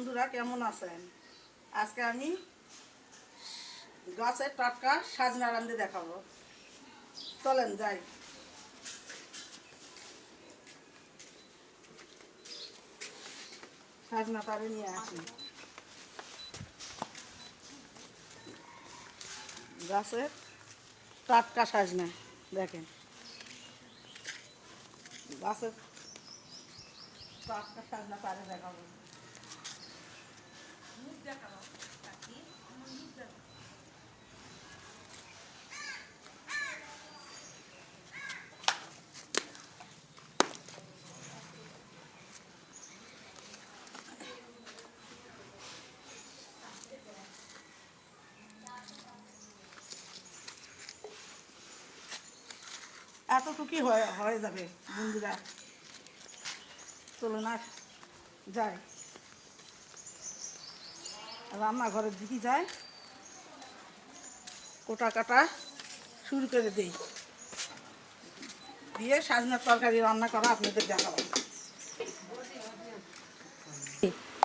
বন্ধুরা, কেমন আছেন? আজকে আমি গাছের টাটকা সাজনা রান্ধে দেখাবো। চলেন, যাই। সাজনা তারে নিয়ে আসি। গাছের টাটকা সাজনা, দেখেন। গাছের টাটকা সাজনা তারে দেখাবো। এতটুকুই হয়ে হয়ে যাবে বন্ধুরা। চলুন না যাই। রান্নাঘরের দিকে যাই কোটা কাটা শুরু করে দিই। দিয়ে সাজনার তরকারি রান্না করা আপনাদের দেখাবো।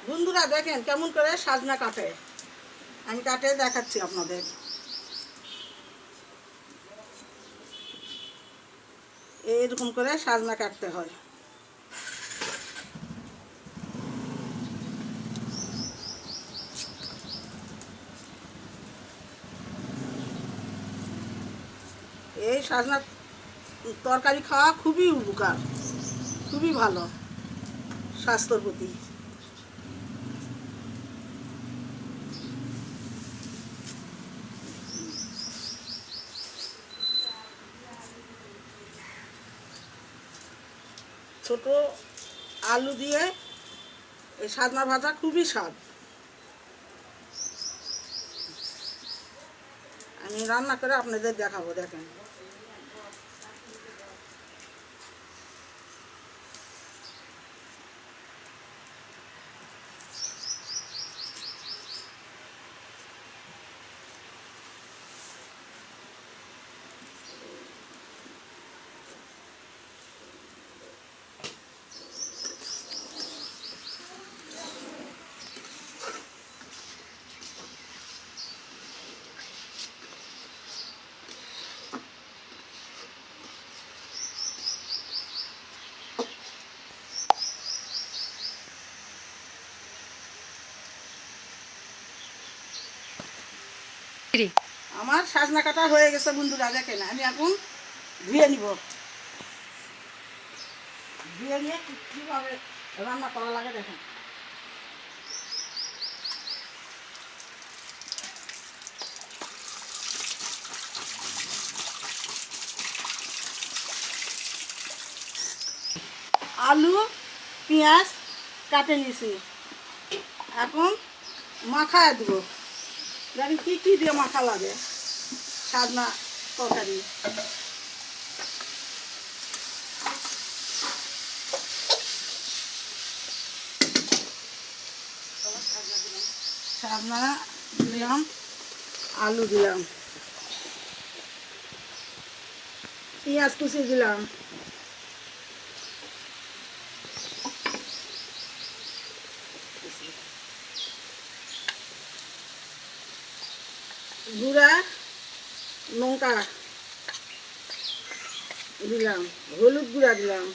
বন্ধুরা দেখেন কেমন করে সাজনা কাটে। আমি কাটে দেখাচ্ছি আপনাদের। এইরকম করে সাজনা কাটতে হয়। সাজনা, তরকারি খাওয়া খুবই উপকার, খুবই ভালো স্বাস্থ্যর প্রতি। ছোট আলু দিয়ে এই সাজনা ভাজা খুবই স্বাদ। আমি রান্না করে আপনাদের দেখাবো, দেখেন। আমার সাজনা কাটা হয়ে গেছে বন্ধুরা, দেখেন, আমি এখন ধুয়ে নিব। ধুয়ে নিয়ে কীভাবে রান্না করা লাগে দেখেন। আলু, পেঁয়াজ কাটে নিয়েছি এখন মাখায় দেবো। জানি কি কি দিয়ে মাখা লাগে? সাজনা তরকারি। দিলাম আলু দিলাম পেঁয়াজ কুচি দিলাম। গুঁড়া লঙ্কা দিলাম, হলুদ গুঁড়া দিলাম।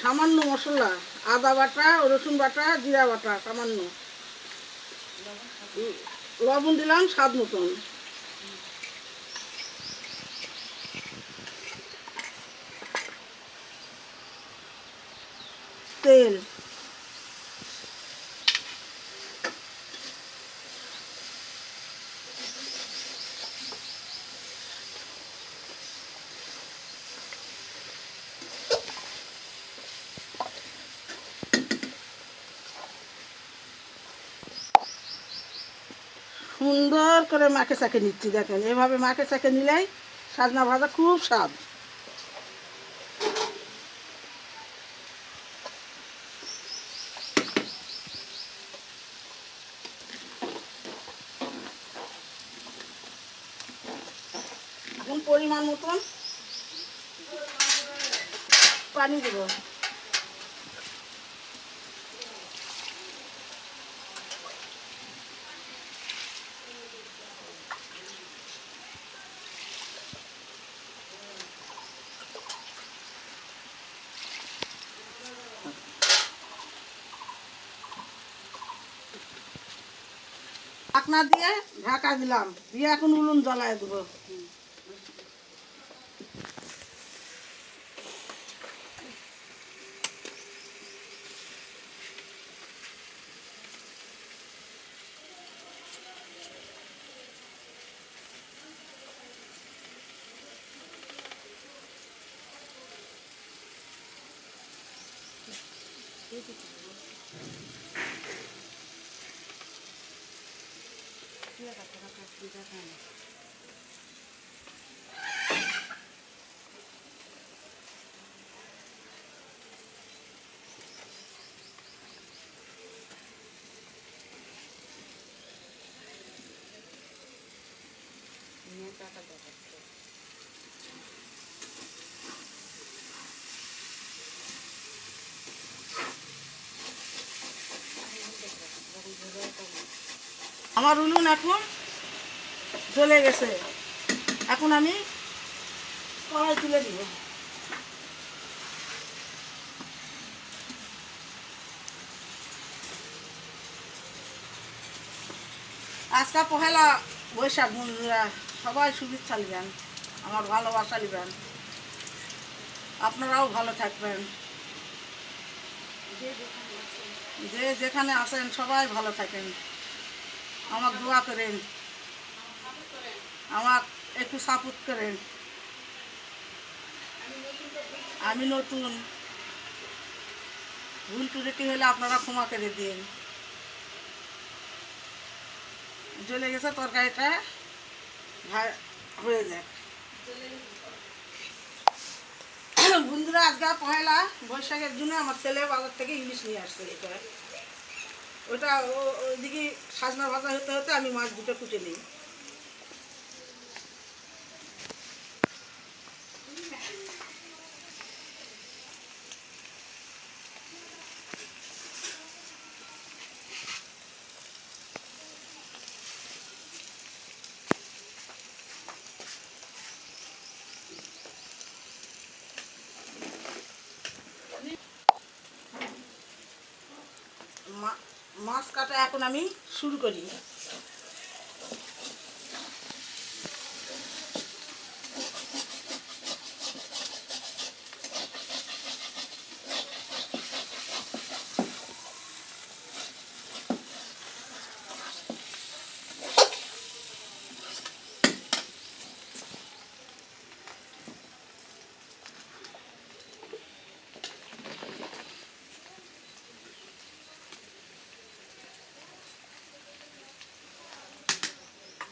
সামান্য মশলা, আদা বাটা, রসুন বাটা, জিরা বাটা, সামান্য। লবণ দিলাম স্বাদ মতন। তেল সুন্দর করে মাকে চাকে নিচ্ছি, দেখেন। এভাবে মাকে চাকে নিলেই সাজনা ভাজা খুব স্বাদ। পরিমাণ মতন পানি দেবো। ঢাকনা দিয়ে ঢাকা দিলাম। দিয়ে এখন উলুন জ্বালায় দেবো। れば乾かしいくださいね。আমার উনুন এখন জ্বলে গেছে। এখন আমি কড়াই তুলে দিব। আজকে পহেলা বৈশাখ, বন্ধুরা। সবাই শুভেচ্ছা নেবেন আমার ভালোবাসা নেবেন আপনারাও ভালো থাকবেন। যে যেখানে আছেন, সবাই ভালো থাকেন। আমার দোয়া করেন। আমার একটু সাপোর্ট করেন। আমি নতুন। ভুল ত্রুটি হলে আপনারা ক্ষমা করে দিন। জ্বলে গেছে তরকারিটা। হয়ে যাক। বন্ধুরা, আজকে পয়লা বৈশাখের জন্য আমার ছেলে বাজার থেকে ইলিশ নিয়ে আসছে। এটা ওটা ওদিকে সাজনা ভাজা হতে হতে আমি মাছ দুটো কুটে নিই। মাছ কাটা এখন আমি শুরু করি।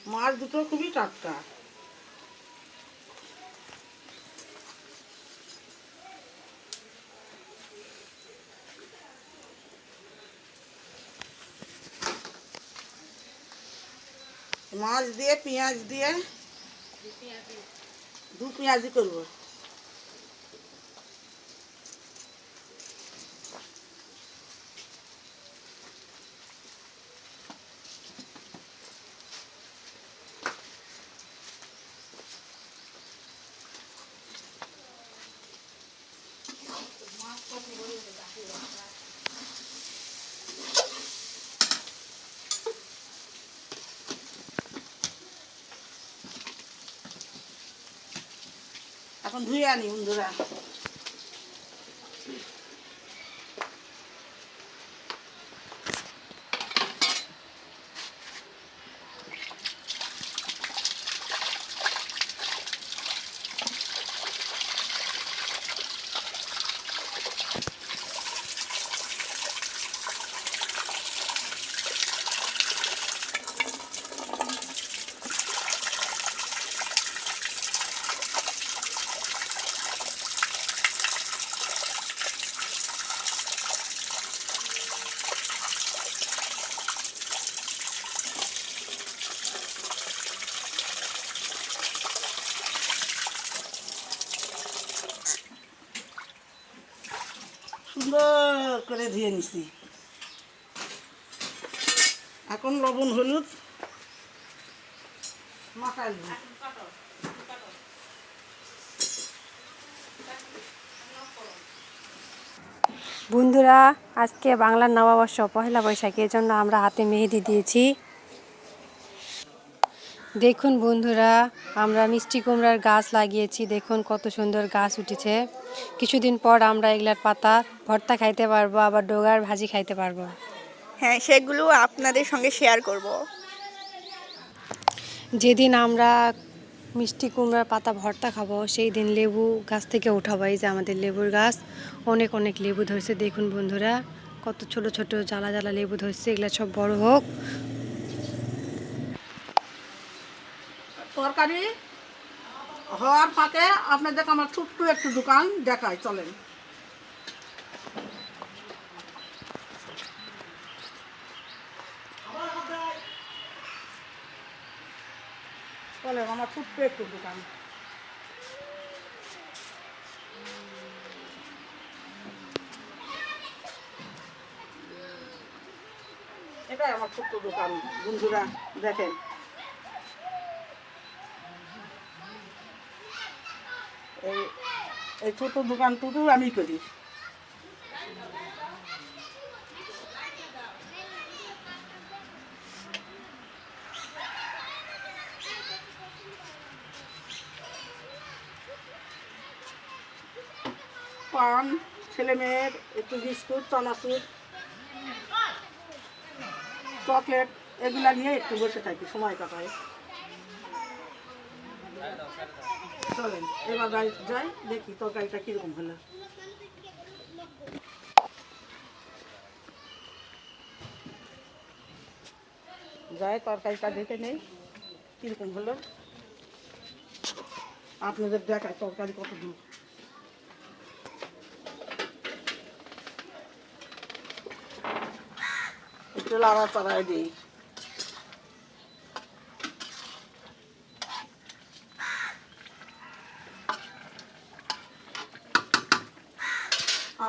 মাছ দুটো খুবই টাটকা। মাছ দিয়ে পেঁয়াজ দিয়ে দু পেঁয়াজি করব। এখন ধুয়ে আনি বন্ধুরা করে ধুয়ে নিছি। এখন লবণ, হলুদ বন্ধুরা, আজকে বাংলার নববর্ষ পহেলা বৈশাখের জন্য আমরা হাতে মেহেদি দিয়েছি। দেখুন বন্ধুরা আমরা মিষ্টি কুমড়ার গাছ লাগিয়েছি। দেখুন কত সুন্দর গাছ উঠেছে। কিছুদিন পর আমরা এগুলার পাতা ভর্তা খাইতে পারব আবার ডোগার ভাজি খাইতে পারব। হ্যাঁ সেগুলো আপনাদের সঙ্গে শেয়ার করব। যেদিন আমরা মিষ্টি কুমড়ার পাতা ভর্তা খাব সেই দিন লেবু গাছ থেকে উঠাবো। এই যে আমাদের লেবুর গাছ অনেক অনেক লেবু ধরছে। দেখুন বন্ধুরা কত ছোট ছোট জ্বালা জ্বালা লেবু ধরছে। এগুলা সব বড় হোক। তরকারি। হওয়ার ফাঁকে আপনাদেরকে আমার ছোট্ট একটু দোকান দেখায় চলেন। চলেন, আমার ছোট্ট একটু দোকান। এটাই আমার ছোট্ট দোকান, বন্ধুরা, দেখেন এই এই ছোট দোকানটুকু আমি করি। পান, ছেলে মেয়ের, একটু বিস্কুট, চানাচুর, চকলেট, এগুলা নিয়ে একটু বসে থাকি, সময় কাটায় চলেন, এবার যাই দেখি তরকারিটা কীরকম হলো। যাই, তরকারিটা দেখে নেই, কীরকম হলো। আপনাদের দেখায় তরকারি কত দূর একটু লাড়া চাড়ায় দিই।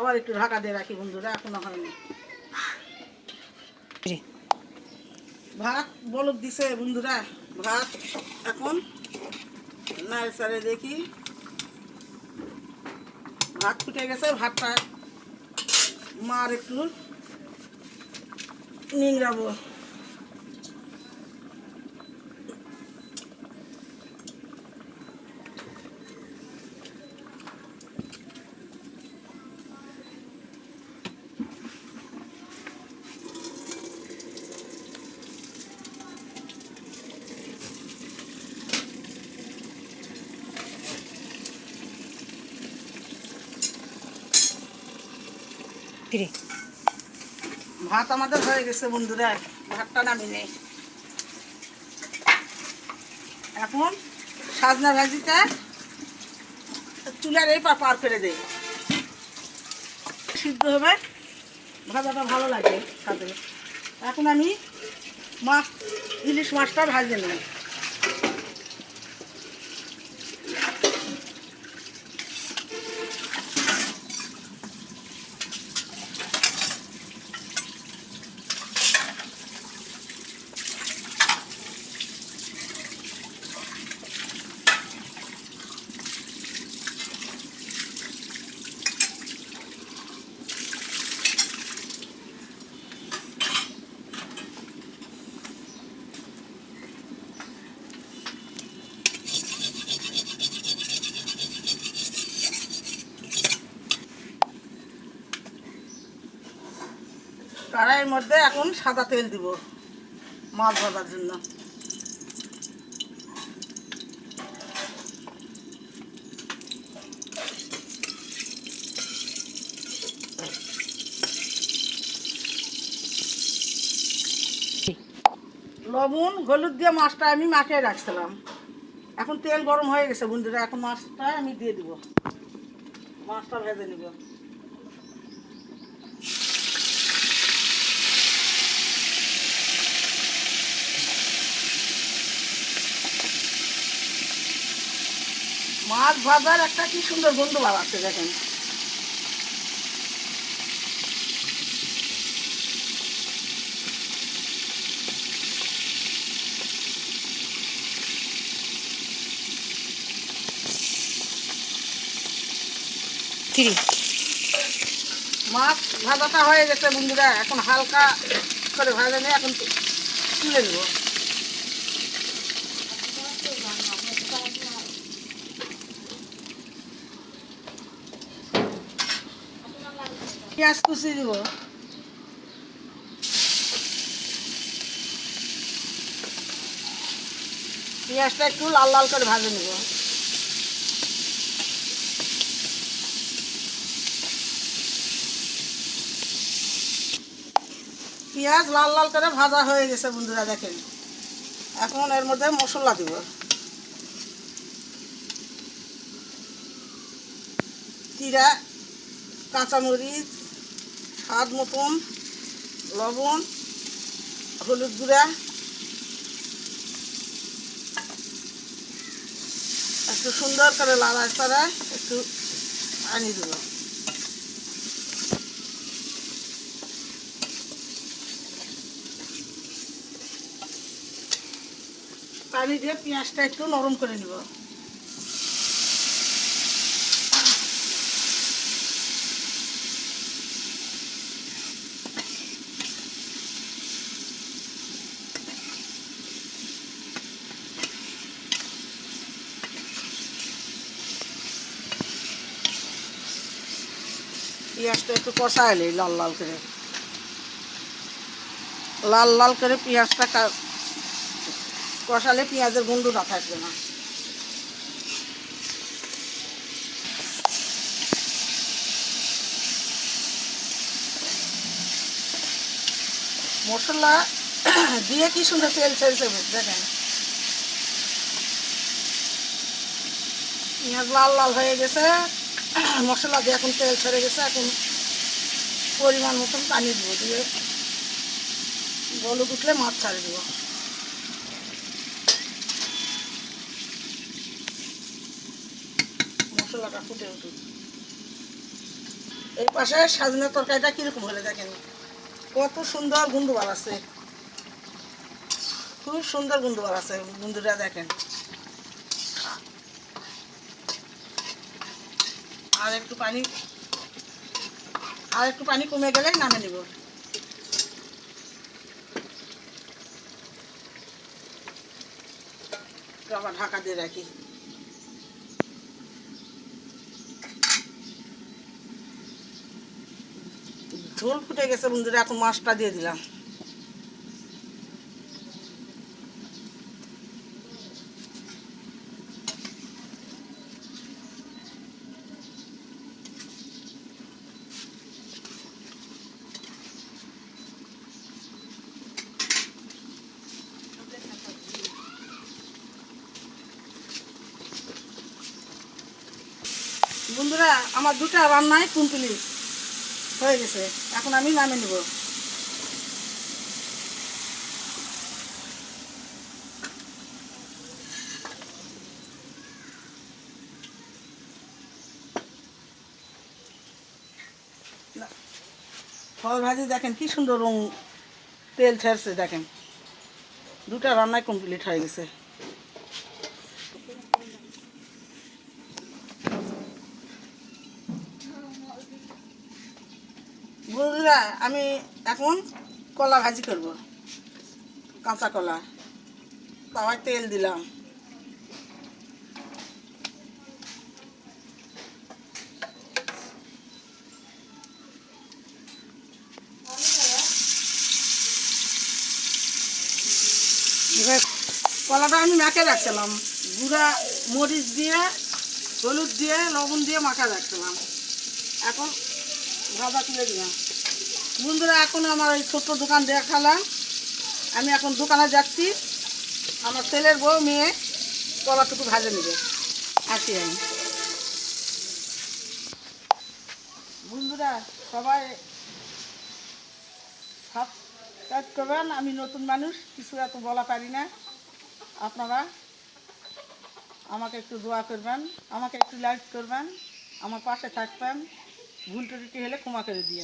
আবার একটু ঢাকা দিয়ে রাখি বন্ধুরা এখনও হয়নি। ভাত বলদ দিছে বন্ধুরা ভাত এখন নাড়ে সারে দেখি। ভাত ফুটে গেছে ভাতটা মার একটু। নিংড়াবো। ফিরে। ভাত আমাদের হয়ে গেছে বন্ধুরা, ভাতটা নামি নেই এখন সাজনা ভাজিটা চুলার এই পার পার করে দেই সিদ্ধ হবে, ভাজাটা ভালো লাগে সাথে। এখন আমি মাছ ইলিশ মাছটা ভাজে নেই মধ্যে এখন সাদা তেল দিব মাছ ভাজার জন্য। লবণ, হলুদ দিয়ে মাছটা আমি মাখিয়ে রাখছিলাম। এখন তেল গরম হয়ে গেছে বন্ধুরা, এখন মাছটা আমি দিয়ে দিব। মাছটা ভেজে নিব। মাছ ভাজার একটা কি সুন্দর গন্ধ আছে দেখেন। মাছ ভাজাটা হয়ে গেছে বন্ধুরা এখন হালকা করে ভাজা নিয়ে এখন তুলে নেব। পেঁয়াজ কুচি দিব পেঁয়াজটা একটু লাল লাল করে ভাজে নেব। পেঁয়াজ লাল লাল করে ভাজা হয়ে গেছে বন্ধুরা, দেখেন। এখন এর মধ্যে মশলা দিব। জিরা, কাঁচামরিচ স্বাদ মতন, লবণ, হলুদ গুঁড়া, একটু সুন্দর করে লাড়ায় চাড়ায় একটু পানি দেবো পানি দিয়ে পেঁয়াজটা একটু নরম করে নিব। পেঁয়াজটা একটু কষাইলে লাল লাল করে। লাল লাল করে পেঁয়াজটা কষালে পেঁয়াজের গন্ধটা থাকবে না। মশলা দিয়ে কি সুন্দর তেল ছেড়েছে দেখেন। পেঁয়াজ লাল লাল হয়ে গেছে। মশলা দিয়ে এখন তেল ছেড়ে গেছে, এখন পরিমাণ মতন পানি দিব, দিয়ে বলুক উঠলে মাছ ছাড়ে দেবো। মশলাটা ফুটে উঠুক। এই পাশে সাজনা তরকারিটা কীরকম হলে দেখেন? কত সুন্দর গুন্ডু আছে। খুব সুন্দর গুন্ডু আছে গুন্ডুটা দেখেন। আর একটু পানি, আর একটু পানি কমে নামে নিব। আবার ঢাকা দিয়ে রাখি। ঝোল ফুটে গেছে বন্ধুরা, এখন মাছটা দিয়ে দিলাম। বন্ধুরা, আমার দুটা রান্নায় কমপ্লিট হয়ে গেছে। এখন আমি নামে নেব। ফল ভাজি দেখেন কি সুন্দর রং, তেল ছাড়ছে, দেখেন। দুটা রান্নায় কমপ্লিট হয়ে গেছে। বন্ধুরা, আমি এখন কলা ভাজি করব। কাঁচা কলা। তাওয়ায় তেল দিলাম। কলাটা আমি মাখে রাখছিলাম। গুঁড়া মরিচ দিয়ে, হলুদ দিয়ে, লবণ দিয়ে মাখা রাখছিলাম। এখন ভাজা তুলে দিলাম বন্ধুরা, এখন আমার ওই ছোট্ট দোকান দেখালাম। আমি এখন দোকানে যাচ্ছি। আমার ছেলের বউ, মেয়ে কলাটুকু ভাজে নেবে। আসি আমি। বন্ধুরা, সবাই সাবস্ক্রাইব করবেন। আমি নতুন মানুষ, কিছু এত বলা পারি না। আপনারা আমাকে একটু দোয়া করবেন, আমাকে একটু লাইক করবেন, আমার পাশে থাকবেন। ভুল টুটি হলে ক্ষমা করে দিয়ে।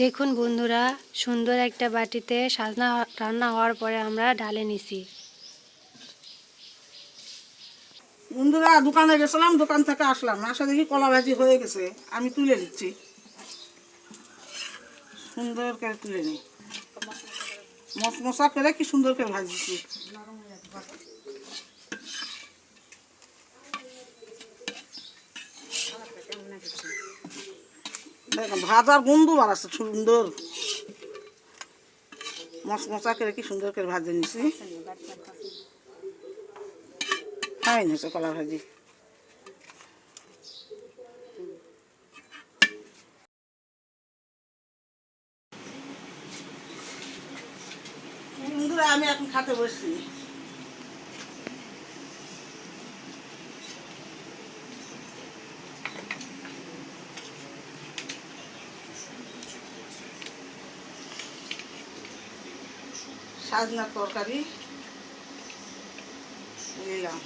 দেখুন বন্ধুরা সুন্দর একটা বাটিতে সাজনা রান্না হওয়ার পরে আমরা ঢালে নিছি। বন্ধুরা দোকানে গেছিলাম দোকান থেকে আসলাম। আসা দেখি কলা ভাজি হয়ে গেছে আমি তুলে দিচ্ছি সুন্দর করে তুলে নিই। মশমশা করে কি সুন্দর করে ভাজছি। দেখো ভাজার গন্ধ বাড়াচ্ছে সুন্দর। মশমশা করে কি সুন্দর করে ভাজে নিছি। খাই নিছে কলা ভাজি। আমি এখন খাতে বসছি। সাজনার তরকারি। নিলাম।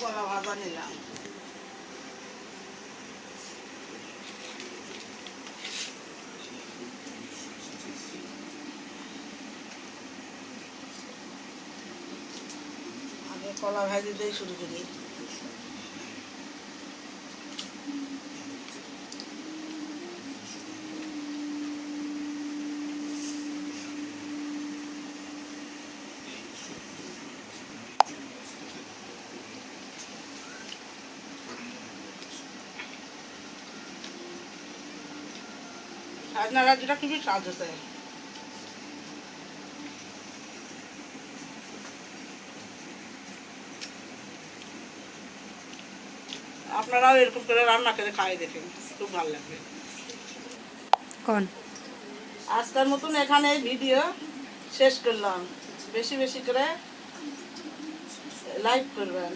কলা ভাজা নিলাম। কলা ভাজি দিয়ে শুরু করি। সাজনা ভাজিটা খুবই স্বাদ হতে আপনারাও এরকম করে রান্না করে খাই দেখেন খুব ভালো লাগবে। কোন? আজকের মতন এখানে ভিডিও শেষ করলাম। বেশি বেশি করে লাইক করবেন।